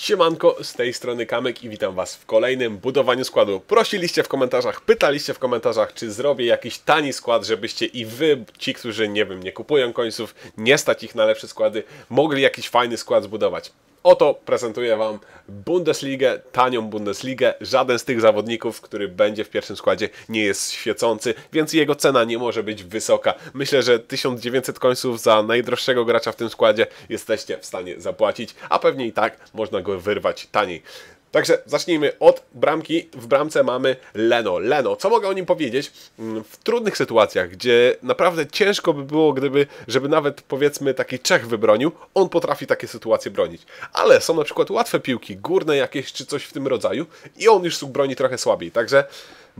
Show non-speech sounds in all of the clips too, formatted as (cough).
Siemanko, z tej strony Kamek i witam Was w kolejnym budowaniu składu. Prosiliście w komentarzach, pytaliście w komentarzach, czy zrobię jakiś tani skład, żebyście i Wy, ci, którzy, nie wiem, nie kupują końców, nie stać ich na lepsze składy, mogli jakiś fajny skład zbudować. Oto prezentuję Wam Bundesligę, tanią Bundesligę. Żaden z tych zawodników, który będzie w pierwszym składzie, nie jest świecący, więc jego cena nie może być wysoka. Myślę, że 1900 końców za najdroższego gracza w tym składzie jesteście w stanie zapłacić, a pewnie i tak można go wyrwać taniej. Także zacznijmy od bramki. W bramce mamy Leno. Leno, co mogę o nim powiedzieć? Mm, w trudnych sytuacjach, gdzie naprawdę ciężko by było, gdyby, żeby nawet powiedzmy taki Czech wybronił, on potrafi takie sytuacje bronić. Ale są na przykład łatwe piłki, górne jakieś czy coś w tym rodzaju i on już broni trochę słabiej. Także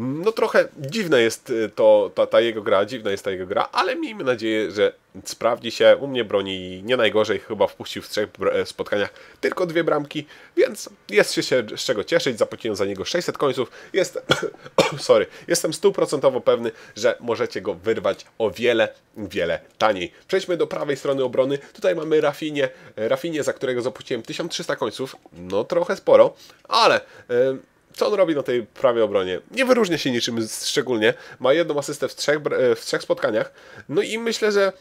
no trochę dziwne jest y, to, ta, ta, jego gra, dziwna jest ta jego gra, ale miejmy nadzieję, że sprawdzi się. U mnie broni nie najgorzej, chyba wpuścił w trzech e, spotkaniach tylko dwie bramki, więc jest się z czego cieszyć. Zapłaciłem za niego 600 końców. Jest, (coughs) sorry, jestem stuprocentowo pewny, że możecie go wyrwać o wiele, wiele taniej. Przejdźmy do prawej strony obrony. Tutaj mamy Rafinie, Rafinie za którego zapłaciłem 1300 końców. No trochę sporo, ale... Yy, co on robi na tej prawej obronie? Nie wyróżnia się niczym szczególnie. Ma jedną asystę w trzech, e, w trzech spotkaniach. No i myślę, że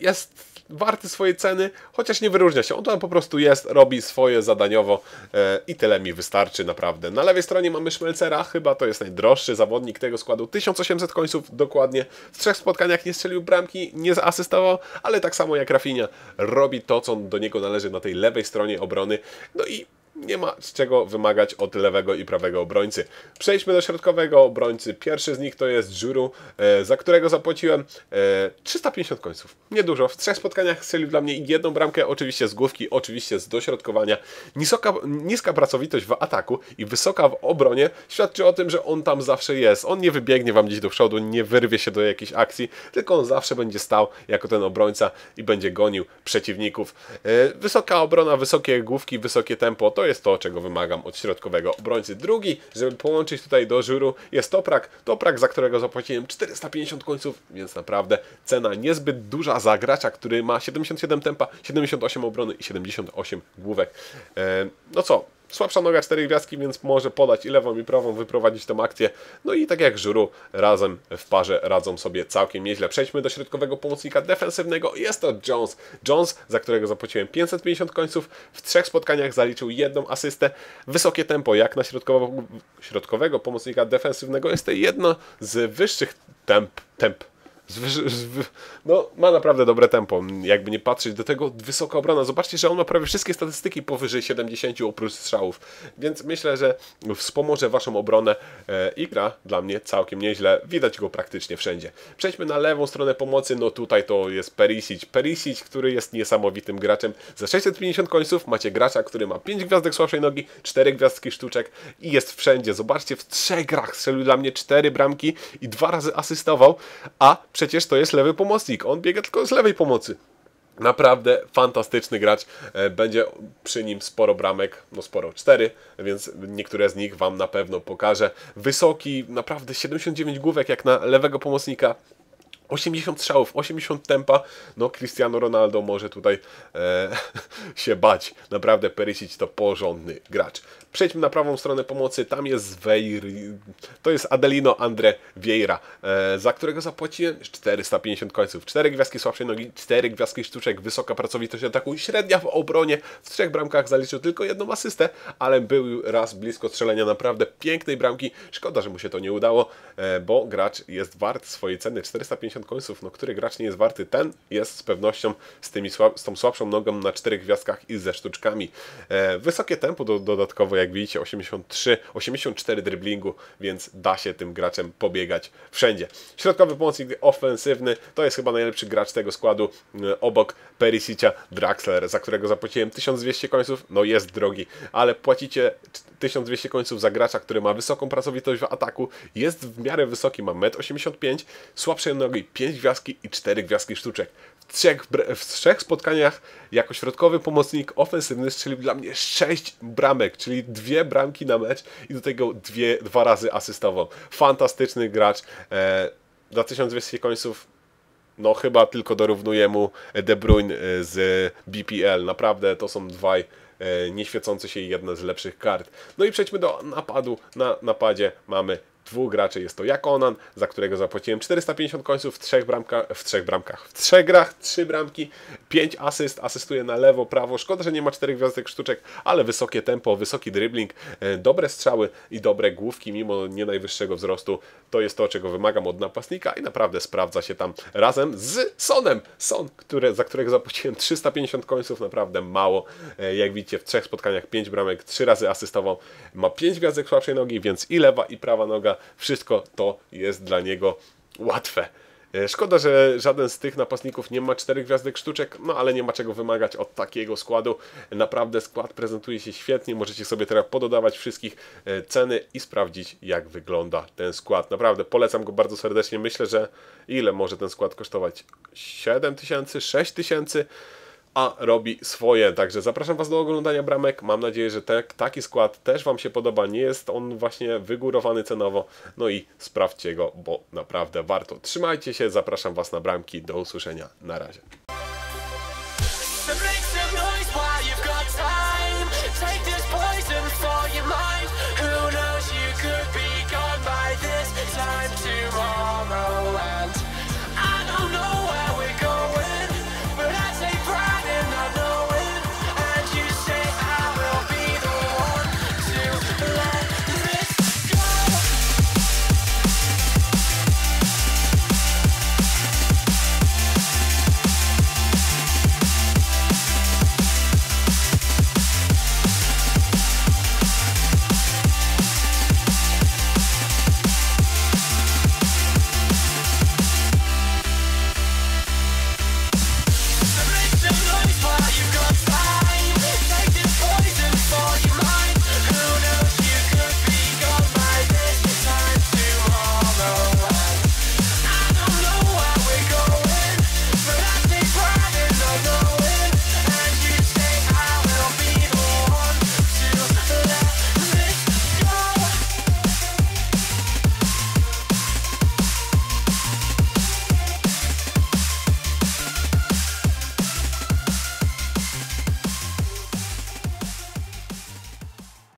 jest warty swojej ceny, chociaż nie wyróżnia się. On tam po prostu jest, robi swoje zadaniowo e, i tyle mi wystarczy naprawdę. Na lewej stronie mamy Szmelcera, chyba to jest najdroższy zawodnik tego składu. 1800 końców dokładnie. W trzech spotkaniach nie strzelił bramki, nie zaasystował, ale tak samo jak Rafinha robi to, co do niego należy na tej lewej stronie obrony. No i nie ma z czego wymagać od lewego i prawego obrońcy. Przejdźmy do środkowego obrońcy. Pierwszy z nich to jest Żuru, e, za którego zapłaciłem 350 e, końców. Niedużo. W trzech spotkaniach strzelił dla mnie jedną bramkę, oczywiście z główki, oczywiście z dośrodkowania. Niska, niska pracowitość w ataku i wysoka w obronie świadczy o tym, że on tam zawsze jest. On nie wybiegnie wam gdzieś do przodu, nie wyrwie się do jakiejś akcji, tylko on zawsze będzie stał jako ten obrońca i będzie gonił przeciwników. E, wysoka obrona, wysokie główki, wysokie tempo, to jest to, czego wymagam od środkowego obrońcy. Drugi, żeby połączyć tutaj do żuru, jest Toprak. Toprak, za którego zapłaciłem 450 końców, więc naprawdę cena niezbyt duża za gracza, który ma 77 tempa, 78 obrony i 78 główek. E, no co, Słabsza noga, cztery gwiazdki, więc może podać i lewą i prawą, wyprowadzić tę akcję. No i tak jak Żuru, razem w parze radzą sobie całkiem nieźle. Przejdźmy do środkowego pomocnika defensywnego. Jest to Jones. Jones, za którego zapłaciłem 550 końców. W trzech spotkaniach zaliczył jedną asystę. Wysokie tempo, jak na środkowego pomocnika defensywnego. Jest to jedno z wyższych temp, temp no, ma naprawdę dobre tempo. Jakby nie patrzeć do tego, wysoka obrona. Zobaczcie, że on ma prawie wszystkie statystyki powyżej 70 oprócz strzałów. Więc myślę, że wspomoże waszą obronę e, i gra dla mnie całkiem nieźle. Widać go praktycznie wszędzie. Przejdźmy na lewą stronę pomocy. No tutaj to jest Perisic. Perisic, który jest niesamowitym graczem. Za 650 końców macie gracza, który ma 5 gwiazdek słabszej nogi, 4 gwiazdki sztuczek i jest wszędzie. Zobaczcie, w trzech grach strzelił dla mnie 4 bramki i dwa razy asystował, a przecież to jest lewy pomocnik. On biega tylko z lewej pomocy. Naprawdę fantastyczny gracz. E, będzie przy nim sporo bramek, no sporo, 4, więc niektóre z nich Wam na pewno pokażę. Wysoki, naprawdę 79 główek jak na lewego pomocnika. 80 strzałów, 80 tempa, no Cristiano Ronaldo może tutaj e, (laughs) się bać. Naprawdę Perisic to porządny gracz. Przejdźmy na prawą stronę pomocy, tam jest Weir, to jest Adelino Andre Vieira, e, za którego zapłaciłem 450 końców. 4 gwiazdki słabszej nogi, 4 gwiazdki sztuczek, wysoka pracowitość ataku, średnia w obronie, w trzech bramkach zaliczył tylko jedną asystę, ale był raz blisko strzelenia naprawdę pięknej bramki. Szkoda, że mu się to nie udało, e, bo gracz jest wart swojej ceny 450 końców. No, który gracz nie jest warty? Ten jest z pewnością z, tymi z tą słabszą nogą na czterech gwiazdkach i ze sztuczkami. E, wysokie tempo do, dodatkowo, jak widzicie, 83, 84 driblingu, więc da się tym graczem pobiegać wszędzie. Środkowy pomocnik ofensywny to jest chyba najlepszy gracz tego składu e, obok Perisicia Draxler, za którego zapłaciłem 1200 końców. No jest drogi, ale płacicie 1200 końców za gracza, który ma wysoką pracowitość w ataku, jest w miarę wysoki, ma 1,85 m, słabszej nogi 5 gwiazdki i 4 gwiazdki sztuczek. W trzech, w trzech spotkaniach jako środkowy pomocnik ofensywny strzelił dla mnie 6 bramek, czyli dwie bramki na mecz i do tego dwie, dwa razy asystował. Fantastyczny gracz. E, za 1200 końców no chyba tylko dorównuje mu De Bruyne e, z BPL. Naprawdę to są dwaj e, nieświecący się i jedna z lepszych kart. No i przejdźmy do napadu. Na napadzie mamy dwóch graczy. Jest to Jakonan, za którego zapłaciłem 450 końców w trzech bramkach, w trzech bramkach, w trzech grach, trzy bramki, pięć asyst, asystuje na lewo, prawo. Szkoda, że nie ma czterech gwiazdek sztuczek, ale wysokie tempo, wysoki dribbling, e, dobre strzały i dobre główki, mimo nie najwyższego wzrostu. To jest to, czego wymagam od napastnika i naprawdę sprawdza się tam razem z Sonem. Son, które, za którego zapłaciłem 350 końców, naprawdę mało. E, Jak widzicie, w trzech spotkaniach pięć bramek, trzy razy asystował. Ma pięć gwiazdek słabszej nogi, więc i lewa, i prawa noga wszystko to jest dla niego łatwe. E, Szkoda, że żaden z tych napastników nie ma czterech gwiazdek sztuczek, no ale nie ma czego wymagać od takiego składu. Naprawdę skład prezentuje się świetnie, możecie sobie teraz pododawać wszystkich e, ceny i sprawdzić jak wygląda ten skład. Naprawdę polecam go bardzo serdecznie. Myślę, że ile może ten skład kosztować? 7 tysięcy, 6 tysięcy? a robi swoje. Także zapraszam Was do oglądania bramek. Mam nadzieję, że te, taki skład też Wam się podoba. Nie jest on właśnie wygórowany cenowo. No i sprawdźcie go, bo naprawdę warto. Trzymajcie się, zapraszam Was na bramki. Do usłyszenia. Na razie. Take